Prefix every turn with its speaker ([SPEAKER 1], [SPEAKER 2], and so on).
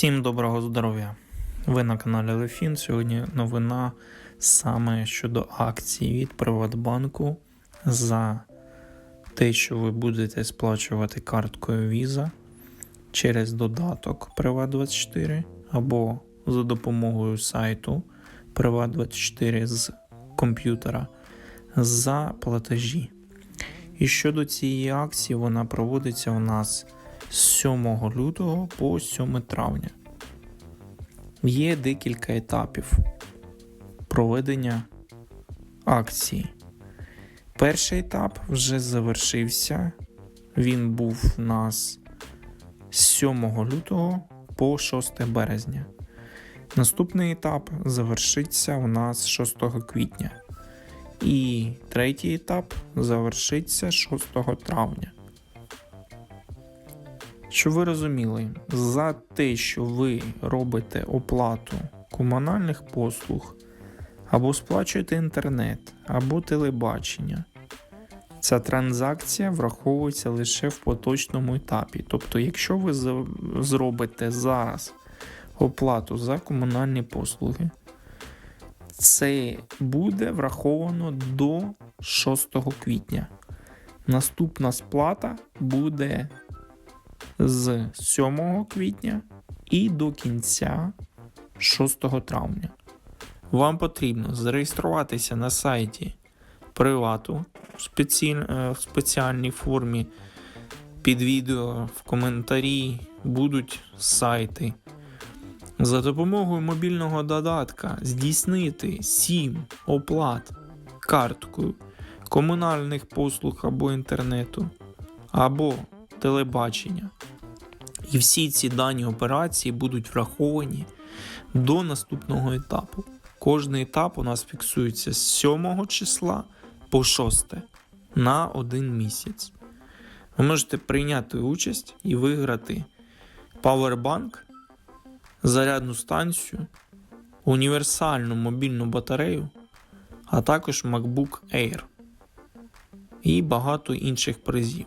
[SPEAKER 1] Всім доброго здоров'я! Ви на каналі Лефін. Сьогодні новина саме щодо акцій від Приватбанку за те, що ви будете сплачувати карткою Visa через додаток Приват24 або за допомогою сайту Приват24 з комп'ютера за платежі. І щодо цієї акції, вона проводиться у нас з 7 лютого по 7 травня. Є декілька етапів проведення акції. Перший етап вже завершився. Він був у нас з 7 лютого по 6 березня. Наступний етап завершиться у нас 6 квітня. І третій етап завершиться 6 травня. Щоб ви розуміли, за те, що ви робите оплату комунальних послуг, або сплачуєте інтернет, або телебачення, ця транзакція враховується лише в поточному етапі. Тобто, якщо ви зробите зараз оплату за комунальні послуги, це буде враховано до 6 квітня. Наступна сплата буде з 7 квітня і до кінця 6 травня. Вам потрібно зареєструватися на сайті Привату в, спеці... е, в спеціальній формі. Під відео в коментарі будуть сайти. За допомогою мобільного додатка здійснити 7 оплат карткою комунальних послуг або інтернету, або телебачення. І всі ці дані операції будуть враховані до наступного етапу. Кожний етап у нас фіксується з 7 числа по 6 на один місяць. Ви можете прийняти участь і виграти Powerbank, зарядну станцію, універсальну мобільну батарею, а також MacBook Air і багато інших призів.